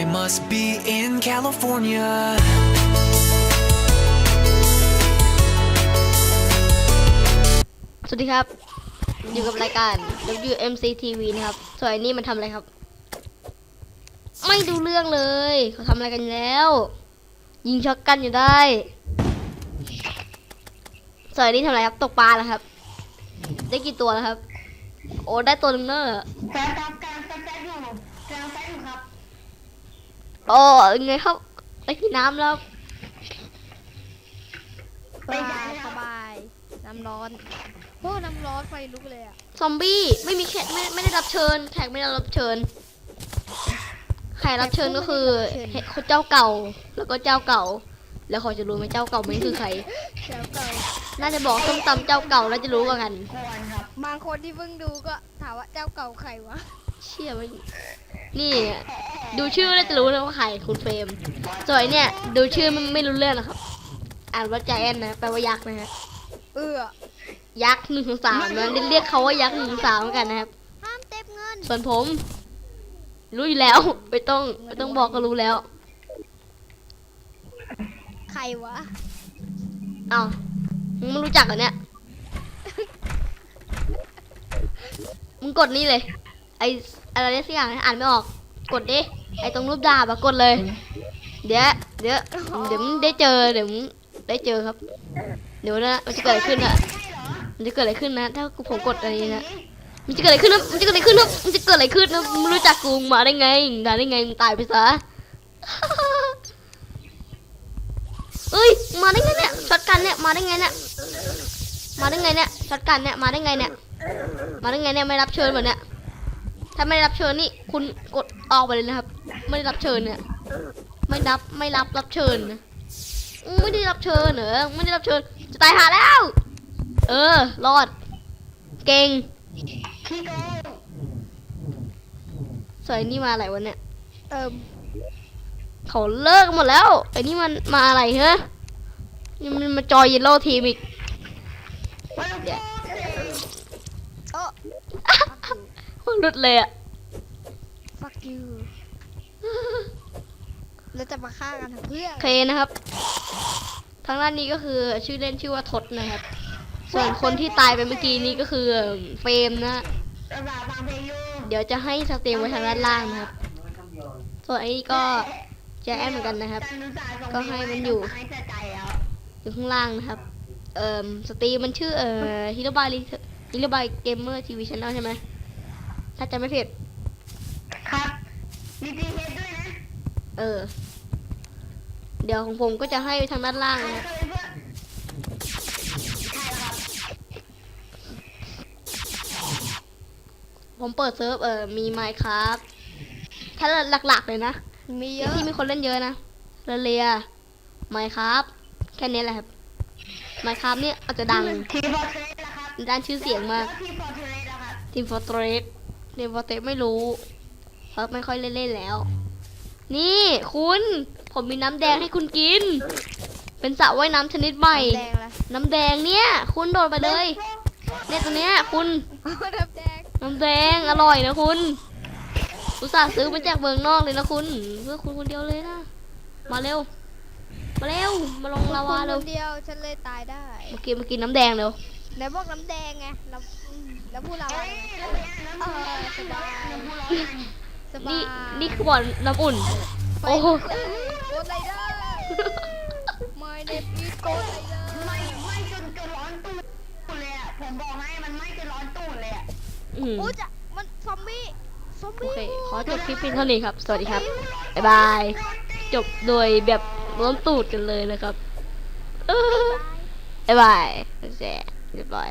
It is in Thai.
I must be in California. สวัสดีครับ อยู่กับรายการ WMC TV นะครับส่วนอันนี้มันทำอะไรครับ ไม่ดูเรื่องเลย เขาทำอะไรกันแล้ว ยิงช็อตกันอยู่ได้ส่วนอันนี้ทำอะไรครับ ตกปลาแล้วครับ ได้กี่ตัวแล้วครับ โอ้ได้ตัวหนึงเนอะแฟนครับกำลังแฟนอยู่กำลังแฟนอยู่ครับ โอ้ยังไงครับได้ที่น้ำแล้วไม่ใช่สครับบาย น้ำร้อนโอ้น้ำร้อนไฟลุกเลยอะซอมบี้ไม่มีแขกไม่ไม่ได้รับเชิญ แขกไม่ได้รับเชิญแขกรับเชิญก็คือเฮคนเจ้าเก่า แล้วก็เจ้าเก่า แล้วเขาจะรู้ไหมเจ้าเก่ามันคือใครแถวเก่าน่าจะบอกส้มตำเจ้าเก่าแล้วจะรู้กว่ากันควรครับบางคนที่เพิ่งดูก็ถามว่าเจ้าเก่าใครวะ เชี่ยมันนี่ดูชื่อแล้วจะรู้นะว่าใครคุณเฟรมส่วนไอ้เนี่ย ดูชื่อมันไม่รู้เรื่องนะครับ อ่านว่าใจแอนนะแปลว่ายักษ์นะฮะเออยักษ์หนึ่งสามนะเรียกเขาว่ายักษ์หนึ่งสามเหมือนกันนะครับห้ามเต็มเงินส่วนผม รู้อยู่แล้วไม่ต้องไม่ต้องบอกก็รู้แล้ว ใครวะอ้าวมึงไม่รู้จักเหรอเนี่ยมึงกดนี่เลย ไออะไรสักอย่างอ่านไม่ออกกดดิไอตรงรูปดาบอะกดเลย เดี๋ยวเดี๋ยวเดี๋ยวมึงได้เจอเดี๋ยวมึงได้เจอครับ เดี๋ยวนะมันจะเกิดอะไรขึ้นอะมันจะเกิดอะไรขึ้นนะ ถ้าผมกดอะไรนะมันจะเกิดอะไรขึ้นนะมันจะเกิดอะไรขึ้นนะมันจะเกิดอะไรขึ้นนะมึงไม่รู้จักกูมึงมาได้ไงมาได้ไงมึงตายไปซะเอ้ยมาได้ไงเนี่ยช็อตกันเนี่ยมาได้ไงเนี่ยมาได้ไงเนี่ยช็อตกันเนี่ยมาได้ไงเนี่ยมาได้ไงเนี่ยไม่รับเชิญเหมือนเนี่ย ถ้าไม่ได้รับเชิญนี่คุณกดออกไปเลยนะครับ ไม่ได้รับเชิญเนี่ย ไม่รับไม่รับรับเชิญนะอืมไม่ได้รับเชิญเหรอไม่ได้รับเชิญจะตายหาแล้ว เออรอด เก่งขี้โกงสวยนี่มาอะไรวะเนี่ยเอิมเขาเลิกหมดแล้วไอ้นี่มันมาอะไรเหรอนี่มันมาจอยเยลโล่ทีมอีก วันละ เดี๋ยว โอ้ หลุดเลยอะ fuck you แล้วจะมาฆ่ากันทำเพื่อโอเคนะครับ ทางด้านนี้ก็คือชื่อเล่นชื่อว่าทศนะครับ ส่วนคนที่ตายไปเมื่อกี้นี้ก็คือเฟรมนะภาษาฟังเพลงอยู่เดี๋ยวจะให้สเตรียมไว้ทางด้านล่างนะครับ ส่วนไอ้นี่ก็แจแอนเหมือนกันนะครับการศึกษาส่งก็ให้มันอยู่ให้เสียใจแล้วอยู่ข้างล่างนะครับ เอ่อสตรีมมันชื่อเอ่อฮิโรบายฮิโรบายเกมเมอร์ทีวีชแนลใช่ไหม ถ้าจะไม่ผิด ครับมีทีเฮดด้วยนะเออ เดี๋ยวของผมก็จะให้ทางด้านล่างใครนะครับเคยเพื่อนใช่แล้วครับผมเปิดเซิร์ฟเออมีไมค์ครับถ้าหลักๆเลยนะ มีเยอะที่มีคนเล่นเยอะนะเรเลียไมค์ครับแค่นี้แหละครับไมค์ครับเนี่ยอาจจะดังทีฟอร์เทรสนะครับด้านชื่อเสียงมากแล้วทีฟอร์เทรสนะครับทีมฟอร์เทรส ทีมฟอร์เทรสไม่รู้เพราะไม่ค่อยเล่นๆแล้ว นี่คุณผมมีน้ำแดงให้คุณกิน เป็นสระว่ายน้ำชนิดใหม่ แดงละน้ำแดงเนี่ย คุณโดดไปเลย เนี่ยตัวเนี้ยคุณน้ำแดงน้ำแดงอร่อยนะคุณ อุตส่าห์ซื้อมาจากเมืองนอกเลยนะคุณ เพื่อคุณคนเดียวเลยนะ มาเร็ว มาเร็ว มาลงลาวาคุณเร็วคนเดียวฉันเลยตายได้ มากินมากินน้ำแดงเร็ว ไหนบอกน้ำแดงไงแล้วอืมแล้วพูดเราเอ้อะยไรเราไปอ่านหนังสือเออสบายน้ำพุร้อนกันสบายนี่นี่คือบ่อน้ำอุ่น ไปโอ้โห โกดไรเดอร์ My name is Ghost Rider ไม่ไม่จนจะร้อนตูดเลยอะผมบอกให้มันไม่จะร้อนตูดเลยอะอืมโอ้จะมันซอมบี้ซอมโอบี้เค ขอจบคลิปเพียงเท่านี้ครับ สวัสดีครับ บ๊ายบาย จบโดยแบบล้มตูดกันเลยนะครับบ๊ายบายโอเคเรียบร้อยบ๊า ยบาย